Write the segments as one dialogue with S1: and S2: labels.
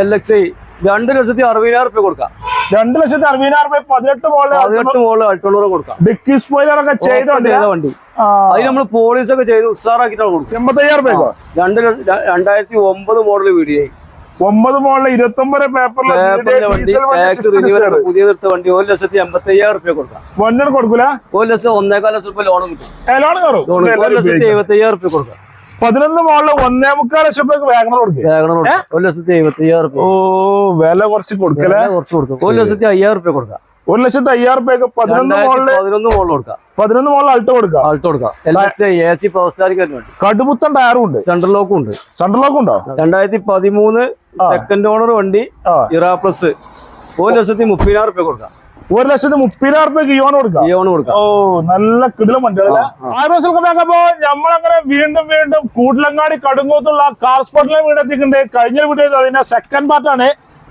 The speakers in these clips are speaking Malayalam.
S1: എൽ എക്സ് ഐ രണ്ട് ലക്ഷത്തി അറുപതിനായിരം റുപ്യ കൊടുക്കാം.
S2: രണ്ട് ലക്ഷത്തി അറുപതിനായിരം രൂപ പതിനെട്ട് മോൾ
S1: പതിനെട്ട് മോൾ അൾട്ടോണൂറും കൊടുക്കാം.
S2: ഡിക്കി സ്പോയിലർ ഒക്കെ
S1: ചെയ്ത വണ്ടി. അതിന് നമ്മൾ പോളിസ് ഒക്കെ ചെയ്ത് ഉഷാറാക്കിയിട്ടാണ് കൊടുക്കുക
S2: എൺപത്തയ്യായിരം രൂപ
S1: രണ്ട് രണ്ടായിരത്തി ഒമ്പത് മോഡൽ വീഡിയോ
S2: ഒമ്പത് മോളിൽ ഇരുപത്തി ഒമ്പത്
S1: പേപ്പറിൽ വണ്ടി ടാക്സ് റിന്യൂവൽ പുതിയതെടുത്ത വണ്ടി ഒരു ലക്ഷത്തി എൺപത്തി അയ്യായിരം റുപ്യ കൊടുക്കാം.
S2: വണ്ടിന് കൊടുക്കൂല?
S1: ഒരു ലക്ഷം ഒന്നേകാൽ ലക്ഷം റുപ്യ ലോൺ കിട്ടും.
S2: കയറും.
S1: ലോൺ ഒരു ലക്ഷത്തി എഴുപത്തി അയ്യായിരം റുപ്യ കൊടുക്കാം.
S2: പതിനൊന്ന് മോളിൽ ഒന്നേ മുക്കാൽ ലക്ഷം രൂപ വാഗണർ കൊടുക്കുക
S1: വാഗണർ കൊടുക്കാം. ഒരു ലക്ഷത്തി എഴുപത്തി അയ്യായിരം
S2: ഓ വില കുറച്ച് കൊടുക്കലേ
S1: കുറച്ച് കൊടുക്കും. ഒരു ലക്ഷത്തി അയ്യായിരം റുപ്യ കൊടുക്കാം.
S2: ഒരു ലക്ഷത്തി അയ്യായിരം രൂപയ്ക്ക് പതിനൊന്ന്
S1: മോളിൽ പതിനൊന്ന് മോളിൽ കൊടുക്കാം.
S2: പതിനൊന്ന് മോളിൽ അൾട്ടോ കൊടുക്കാം.
S1: ആൾട്ടോ കൊടുക്കാം.
S2: കടുപുത്തൻ ടയറും ഉണ്ട്.
S1: സെൻട്രൽ ലോക്കും ഉണ്ട്.
S2: സെൻട്രൽ ലോക്കും ഉണ്ടോ?
S1: രണ്ടായിരത്തി പതിമൂന്ന് സെക്കൻഡ് ഓണർ വണ്ടി ഇറാ പ്ലസ് ഒരു ലക്ഷത്തി മുപ്പതിനായിരം റുപ്യ കൊടുക്കാം.
S2: ഒരു ലക്ഷത്തി മുപ്പതിനായിരം റുപ്യ കിയോൺ കൊടുക്കാം.
S1: കിയോൺ കൊടുക്കാം.
S2: ഓ നല്ല കിടിലം വണ്ടികളല്ലേ? ആരോഗ്യപ്പോ നമ്മളങ്ങനെ വീണ്ടും വീണ്ടും കൂട്ടിലങ്ങാടി കടുങ്ങൂത്തുള്ള കാർ സ്പോട്ടിലെ വീടെത്തിക്കുന്നുണ്ട് കഴിഞ്ഞ വീട്ടിൽ അതിന്റെ സെക്കൻഡ് പാർട്ടാണ്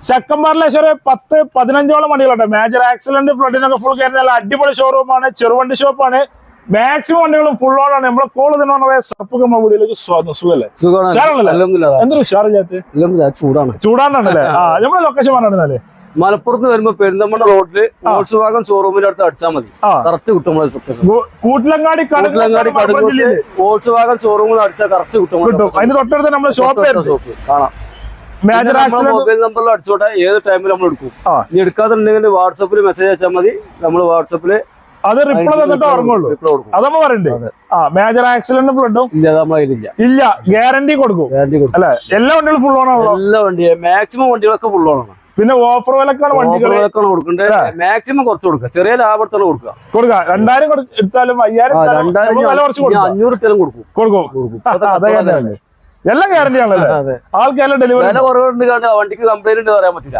S2: സെക്കൻഡ് പാർട്ടിൽ ഏകദേശം ഒരു പത്ത് പതിനഞ്ചോളം വണ്ടികളുണ്ട്. മേജർ ആക്സിഡന്റ് ഫ്ലഡിനൊക്കെ ഫുൾ കയറുന്ന നല്ല അടിപൊളി ഷോറൂമാണ് ചെറുവണ്ടി ഷോപ്പാണ് മാക്സിമം വണ്ടികളും ഫുൾ ഓൺ ആണ്. നമ്മളെ കോൾ തന്നെ പറഞ്ഞ സർപ്പ് നമ്മ വീഡിയോയിലേക്ക് സ്വാഗതം. സുഖല്ലേ
S1: സുഖമാണ്.
S2: ഉഷാറാണല്ലോ?
S1: അൽഹംദുലില്ലാ.
S2: എന്തൊരു ഉഷാറ് ചേർത്ത്
S1: അൽഹംദുലില്ലാ, ചൂടാണ്.
S2: ചൂടാണല്ലേ ആ നമ്മളെ ലൊക്കേഷൻ പറഞ്ഞാൽ.
S1: മലപ്പുറത്ത് വരുമ്പോ പെരുന്തമ്മണ റോഡിൽ വോൾസ് വാഗൻ ഷോറൂമിന്റെ അടുത്ത് അടിച്ചാൽ മതി. കറക്റ്റ് കിട്ടും
S2: കൂട്ടിലങ്ങാടി
S1: കൂട്ടിലങ്ങാടി
S2: കടുകൂട്ടിൽ
S1: വോൾസ് വാഗൻ ഷോറൂമിൽ അടിച്ചാൽ കറക്റ്റ് കിട്ടും നമ്മളെ
S2: അതിന് തൊട്ടടുത്ത് നമ്മുടെ ഷോപ്പ്
S1: കാണാം. മൊബൈൽ നമ്പറിൽ അടിച്ചോട്ടെ. ഏത് ടൈമിൽ നമ്മൾ എടുക്കും. ഇനി എടുക്കാത്തുണ്ടെങ്കിൽ വാട്സപ്പിൽ മെസ്സേജ് അയച്ചാൽ മതി. നമ്മൾ വാട്സപ്പിൽ
S2: അത് റിപ്ലൈ തന്നിട്ട് ഉറങ്ങുള്ളൂ. അതമ്മ പറയണ്ടേ? ആ മേജർ ആക്സിഡന്റ് ഫ്ലഡും
S1: ഇല്ല
S2: ഇല്ല ഗ്യാരണ്ടി കൊടുക്കും. അല്ലെ? എല്ലാ വണ്ടികളും ഫുൾ ഓണാണ്
S1: എല്ലാ വണ്ടിയും മാക്സിമം വണ്ടികളൊക്കെ ഫുൾ ഓണാണ്
S2: പിന്നെ ഓഫർ വിലക്കാണ് വണ്ടികൾ
S1: മാക്സിമം കുറച്ച് കൊടുക്കുക. ചെറിയ ലാഭത്തോടെ കൊടുക്കുക.
S2: കൊടുക്കുക. രണ്ടായിരം എടുത്താലും അയ്യായിരം
S1: രണ്ടായിരം അഞ്ഞൂറ് കൊടുക്കും.
S2: എല്ലാം ഗ്യാരണ്ടി ആണല്ലേ? ആൾക്കെല്ലാം ഡെലിവറി
S1: വില കുറവുണ്ട് വണ്ടിക്ക് കംപ്ലൈന്റ് ഉണ്ട് പറയാൻ പറ്റില്ല.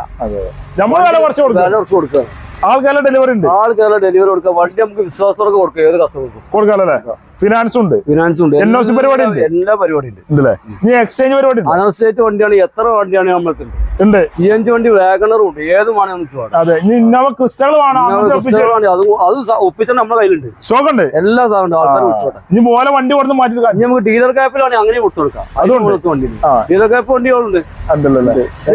S2: നമ്മൾ വില കുറച്ച് കൊടുക്കുക.
S1: വില കുറച്ച് കൊടുക്കുക.
S2: ആൾക്കെല്ലാം ഡെലിവറി ഉണ്ട്.
S1: ആൾക്കാരെ ഡെലിവറി കൊടുക്കുക. വണ്ടി നമുക്ക് വിശ്വാസത്തോടെ കൊടുക്കുക. ഏത് കസ്റ്റമർക്കും
S2: കൊടുക്കാമല്ലേ ഫിനാൻസ് ഉണ്ട്.
S1: ഫിനാൻസ് ഉണ്ട്.
S2: പരിപാടി ഉണ്ട്?
S1: എല്ലാ പരിപാടി ഉണ്ട്
S2: ഉണ്ടല്ലേ? നീ എക്സ്ചേഞ്ച് പരിപാടി ഉണ്ട്
S1: അനർ സ്റ്റേറ്റ് വണ്ടിയാണ് എത്ര വണ്ടിയാണ് നമ്മളെ
S2: ഉണ്ട്?
S1: സി എൻ ജി വണ്ടി വാഗണറും ഉണ്ട്. ഏത് വേണമെന്ന്
S2: അതെ. ഇന്നോവ ക്രിസ്റ്റകൾ
S1: അത് അത് ഒപ്പിച്ചാൽ നമ്മുടെ കയ്യിലുണ്ട്.
S2: സ്റ്റോക്ക് ഉണ്ട്?
S1: എല്ലാ സാധനവും ആൾക്കാർ വിളിച്ചോട്ടെ.
S2: ഇനി പോലെ വണ്ടി കൊടുത്ത് മാറ്റി
S1: നമുക്ക് ഡീലർ ക്യാപ്പിലാണ് അങ്ങനെ കൊടുത്തു കൊടുക്കാം. കൊടുത്ത വണ്ടി
S2: ആ.
S1: Dealer cap വണ്ടികളുണ്ട്.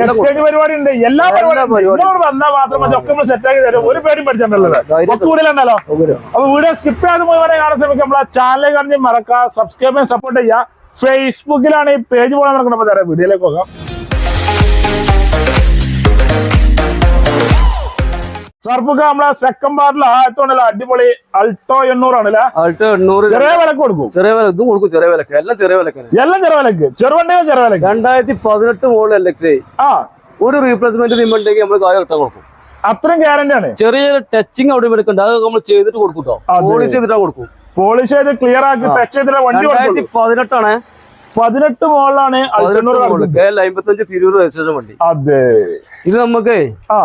S2: എക്സ്ചേഞ്ച് പരിപാടി ഉണ്ട് എല്ലാ പരിപാടിയും വന്നാൽ മാത്രം ഒക്കെ നമ്മൾ സെറ്റ് ആക്കി തരും. ഒരു പേരും പഠിച്ചിട്ടുണ്ടല്ലോ കൂടുതലുണ്ടല്ലോ അപ്പൊ വീഡിയോ സ്കിപ്പ് ചെയ്ത് പോയി വരെ കാണാൻ നമ്മൾ നമ്മളെ ചാനൽ കാണിച്ച് മറക്കുക സബ്സ്ക്രൈബ് ചെയ്യാൻ സപ്പോർട്ട് ചെയ്യുക. ഫേസ്ബുക്കിലാണ് ഈ പേജ് പോലെ നടക്കുന്നത് അപ്പോൾ വീഡിയോയിലേക്ക് പോകാം. സർപ്പുക്ക് നമ്മളെ സെക്കൻഡ് പാർട്ടിൽ ആയത്തോണ്ടല്ലോ അടിപൊളി അൾട്ടോ എണ്ണൂറാണല്ലേ?
S1: അൾട്ടോ എണ്ണൂറ്
S2: ചെറിയ വിലക്ക് കൊടുക്കും.
S1: ചെറിയ വില ഇതും കൊടുക്കും ചെറിയ വിലക്ക്. എല്ലാം ചെറിയ വിലക്ക്
S2: എല്ലാം ചെറിയ വിലക്ക്. ചെറുവണ്ടിയോ ചെറിയ വിലക്ക്.
S1: രണ്ടായിരത്തി പതിനെട്ട് മോളിൽ എൽ എക്സ്
S2: ആ.
S1: ഒരു റീപ്ലേസ്മെന്റ് നിമ്മുണ്ടെങ്കിൽ നമ്മൾ കാര്യം കിട്ടാൻ കൊടുക്കും.
S2: അത്രയും ഗ്യാരണ്ടി ആണ്.
S1: ചെറിയ ടച്ചിങ് അവിടെ എടുക്കണ്ട അത് നമ്മൾ ചെയ്തിട്ട് കൊടുക്കും കേട്ടോ. പോളിഷ് ചെയ്തിട്ടാ കൊടുക്കും.
S2: പോളിഷ് ചെയ്ത് ക്ലിയർ ആക്കി ടച്ച് ചെയ്തിട്ട് വണ്ടി
S1: പതിനെട്ടാണ്.
S2: പതിനെട്ട് മോളിലാണ്.
S1: അമ്പത്തഞ്ച് തിരൂർ രജിസ്ട്രേഷൻ വണ്ടി.
S2: അതെ.
S1: ഇത് നമുക്ക്
S2: ആ.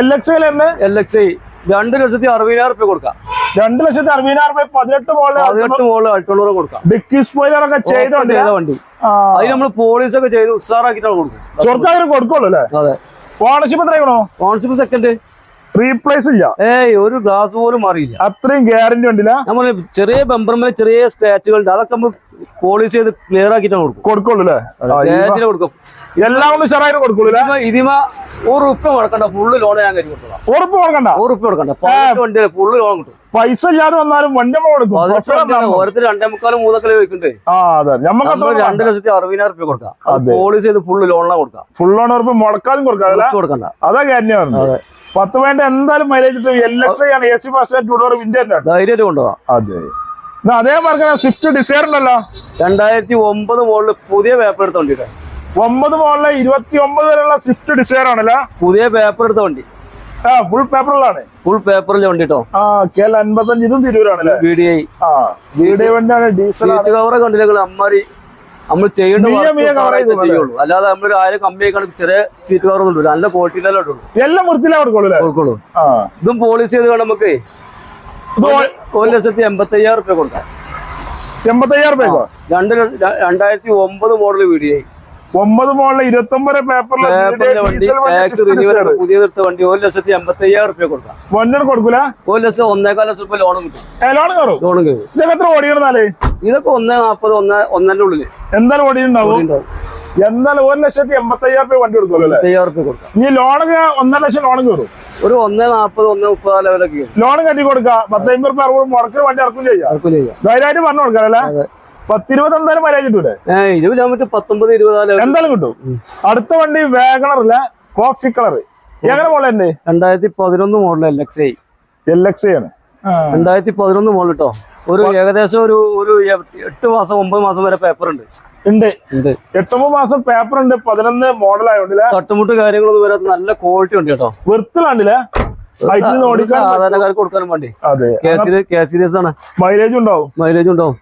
S2: എൽ എക്സ് തന്നെ?
S1: എൽ എക്സ് ഐ രണ്ട് ലക്ഷത്തി അറുപതിനായിരം റുപ്യ കൊടുക്കാം.
S2: രണ്ട് ലക്ഷത്തി അറുപതിനായിരം റുപ്യ പതിനെട്ട് മോൾ
S1: പതിനെട്ട് മോളിൽ അൾട്ടോണൂറും കൊടുക്കാം.
S2: ഡിക്കി സ്പോയിലർ ഒക്കെ
S1: ചെയ്ത വണ്ടി. അതിന് നമ്മൾ പോളിസ് ഒക്കെ ചെയ്ത് ഉഷാറാക്കിയിട്ടാണ് കൊടുക്കും
S2: ചൊർക്കാതിന് കൊടുക്കുള്ളൂ അല്ലേ?
S1: അതെ.
S2: ഓണർഷിപ്പ് എത്രയാണോ
S1: ഓണർഷിപ്പ് സെക്കൻഡ്
S2: റീപ്ലേസ് ഇല്ല.
S1: ഏയ് ഒരു ഗ്ലാസ് പോലും മാറിയില്ല.
S2: അത്രയും ഗ്യാരണ്ടി ഉണ്ടില്ല?
S1: നമ്മൾ ചെറിയ ബമ്പർമേൽ ചെറിയ സ്ക്രാച്ചുകൾ ഉണ്ട് അതൊക്കെ നമ്മൾ പോളിസ് ചെയ്ത് ക്ലിയർ ആക്കിയിട്ടാണ് കൊടുക്കും.
S2: കൊടുക്കുള്ളൂ അല്ലേ?
S1: കൊടുക്കും.
S2: എല്ലാം ഒന്നും ഷറായിട്ട് കൊടുക്കുള്ളൂ
S1: ഇതിമ ഒരു ഉപ്പ് കൊടുക്കണ്ട ഫുള്ള് ലോൺ ഞാൻ കരുതി കൊടുക്കണം
S2: ഉറപ്പ് കൊടുക്കണ്ട
S1: ഒരു ഉപ്പ് കൊടുക്കണ്ട ഫുള്ള് ലോൺ കിട്ടും.
S2: പൈസ ഇല്ലാതെ വന്നാലും വണ്ടി കൊടുക്കും.
S1: രണ്ടേ മുക്കാലും മൂന്നൊക്കെ വെക്കുന്നുണ്ട്
S2: ആ അതെ. നമുക്ക്
S1: നമ്മൾ രണ്ട് ലക്ഷത്തി അറുപതിനായിരം റുപ്യ കൊടുക്കാം. പോളിസി ചെയ്ത് ഫുള്ള് കൊടുക്കാം.
S2: ഫുൾ ലോൺ ഉറപ്പ് മുടക്കാലും കൊടുക്കാം.
S1: കൊടുക്കണ്ട.
S2: അതാ കാര്യം പറഞ്ഞത്. പത്ത് വേണ്ട എന്തായാലും മൈലേജ് എല്ലാം എൽ എക്സ് ആണ് എ സി ബസ് ടു ഡോർ വിൻഡോ
S1: ധൈര്യമായിട്ട് കൊണ്ടുപോകാം.
S2: അതെ. മാർക്കാണ് സ്വിഫ്റ്റ് ഡിസൈർ ഉണ്ടല്ലോ.
S1: രണ്ടായിരത്തി ഒമ്പത് മോളിൽ പുതിയ പേപ്പർ എടുത്ത വണ്ടി
S2: ഒമ്പത് മോളിലെ ഇരുപത്തി ഒമ്പത് വരെയുള്ള സ്വിഫ്റ്റ് ഡിസൈർ ആണല്ലോ.
S1: പുതിയ പേപ്പർ എടുത്ത വണ്ടി.
S2: ആ ഫുൾ പേപ്പറിലാണ്
S1: ഫുൾ പേപ്പറിൽ വണ്ടിട്ടോ
S2: ആ കെ എൽ അൻപത്തഞ്ച് ഇതും തിരൂരാണല്ലേ?
S1: ബി ഡി ഐ
S2: വണ്ടിയാണ് ഡീസൽ
S1: അമ്മാരി നമ്മൾ ചെയ്യേണ്ട ചെയ്യുള്ളൂ. അല്ലാതെ നമ്മൾ ആരും കമ്മിയൊക്കെ ചെറിയ സീറ്റ് കവർ കൊണ്ടു നല്ല ക്വാളിറ്റിയിലല്ലേ ഉള്ളൂ
S2: എല്ലാം കൊടുക്കുള്ളൂ
S1: ഇതും പോളിസി ചെയ്ത് വേണം നമുക്ക്? ഒരു- ലക്ഷത്തി എൺപത്തി അയ്യായിരം റുപ്യ കൊടുക്കാം.
S2: എൺപത്തയ്യായിരം രൂപ
S1: രണ്ട് രണ്ടായിരത്തി ഒമ്പത് മോഡൽ വീഡിയോ
S2: ഒമ്പത് മോളിലെ ഇരുപത്തി ഒമ്പത് പേപ്പറിലെ
S1: പേപ്പറിലെ വണ്ടി പുതിയതെടുത്ത ഒരു ലക്ഷത്തി എൺപത്തി അയ്യായിരം റുപ്യ കൊടുക്കാം.
S2: വണ്ടിന് കൊടുക്കൂല?
S1: ഒരു ലക്ഷം ഒന്നേകാൽ ലക്ഷം റുപ്യ ലോണും കിട്ടും.
S2: ലോൺ കയറും.
S1: ലോണും കയറും.
S2: ഇതൊക്കെ എത്ര ഓടിയിരുന്നാലേ
S1: ഇതൊക്കെ ഒന്നേ നാൽപ്പത് ഒന്ന് ഒന്നര ഉള്ളിൽ.
S2: എന്തായാലും ഓടിയുണ്ടാവും
S1: ഉണ്ടാവും.
S2: എന്നാലും ഒരു ലക്ഷത്തി എൺപത്തി അയ്യായിരം രൂപ വണ്ടി കൊടുക്കുമല്ലോ
S1: അയ്യായിരം രൂപ കൊടുക്കാം.
S2: നീ ലോണ് ഒന്നര ലക്ഷം ലോൺ കയറും.
S1: ഒരു ഒന്നേ നാൽപ്പത് ഒന്ന് മുപ്പത് ലെവലൊക്കെ
S2: ലോൺ കട്ടി കൊടുക്കാം. പത്ത് അമ്പത് രൂപ അറുപത് മുടക്കി വണ്ടി ഇറക്കും ചെയ്യാം.
S1: ആർക്കും ചെയ്യാം.
S2: ധൈര്യമായിട്ട് പറഞ്ഞു കൊടുക്കാം അല്ലേ. പത്തിരുപത് എന്തായാലും കിട്ടൂലേ?
S1: ഏഹ് ഇരുപത് കിലോമീറ്റർ പത്തൊമ്പത് ഇരുപത്
S2: എന്തായാലും കിട്ടും? അടുത്ത വണ്ടി വേഗണറില്ല കോഫി കളർ എങ്ങനെ മോഡൽ ഉണ്ട്
S1: രണ്ടായിരത്തി പതിനൊന്ന് model L X I
S2: L X I ആണ്.
S1: രണ്ടായിരത്തി പതിനൊന്ന് മോഡൽ കേട്ടോ ഒരു ഏകദേശം ഒരു ഒരു എട്ട് മാസം ഒമ്പത് മാസം വരെ പേപ്പർ ഉണ്ട്.
S2: ഉണ്ട്.
S1: ഉണ്ട്.
S2: എട്ടൊമ്പത് മാസം പേപ്പർ ഉണ്ട് പതിനൊന്ന് മോഡൽ ആയതുകൊണ്ടില്ല
S1: തട്ടുമുട്ട് കാര്യങ്ങളൊന്നും വരാത്ത നല്ല ക്വാളിറ്റി ഉണ്ട് കേട്ടോ.
S2: വെറുത്തലാണ്ടില്ല
S1: സാധാരണക്കാർക്ക് കൊടുക്കാനും വേണ്ടി.
S2: അതെ.
S1: കെ കെ സീരീസ് ആണ്.
S2: മൈലേജ് ഉണ്ടാവും.
S1: മൈലേജ് ഉണ്ടാവും.